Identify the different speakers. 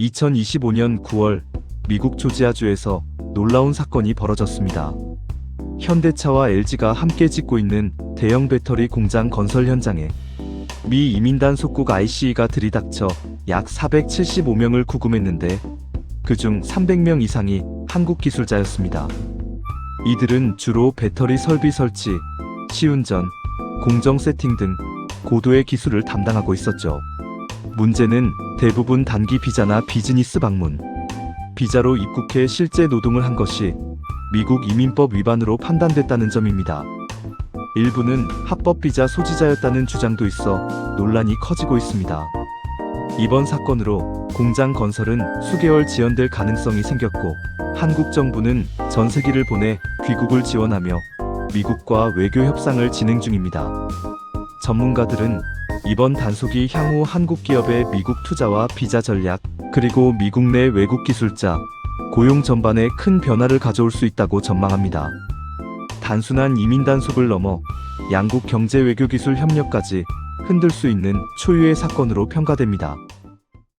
Speaker 1: 2025년 9월 미국 조지아주에서 놀라운 사건이 벌어졌습니다. 현대차와 LG가 함께 짓고 있는 대형 배터리 공장 건설 현장에 미 이민단 속국 ICE가 들이닥쳐 약 475명을 구금했는데 그중 300명 이상이 한국 기술자였습니다. 이들은 주로 배터리 설비 설치, 시운전, 공정 세팅 등 고도의 기술을 담당하고 있었죠. 문제는 대부분 단기 비자나 비즈니스 방문, 비자로 입국해 실제 노동을 한 것이 미국 이민법 위반으로 판단됐다는 점입니다. 일부는 합법 비자 소지자였다는 주장도 있어 논란이 커지고 있습니다. 이번 사건으로 공장 건설은 수개월 지연될 가능성이 생겼고 한국 정부는 전세기를 보내 귀국을 지원하며 미국과 외교 협상을 진행 중입니다. 전문가들은 이번 단속이 향후 한국 기업의 미국 투자와 비자 전략, 그리고 미국 내 외국 기술자, 고용 전반에 큰 변화를 가져올 수 있다고 전망합니다. 단순한 이민 단속을 넘어 양국 경제 외교 기술 협력까지 흔들 수 있는 초유의 사건으로 평가됩니다.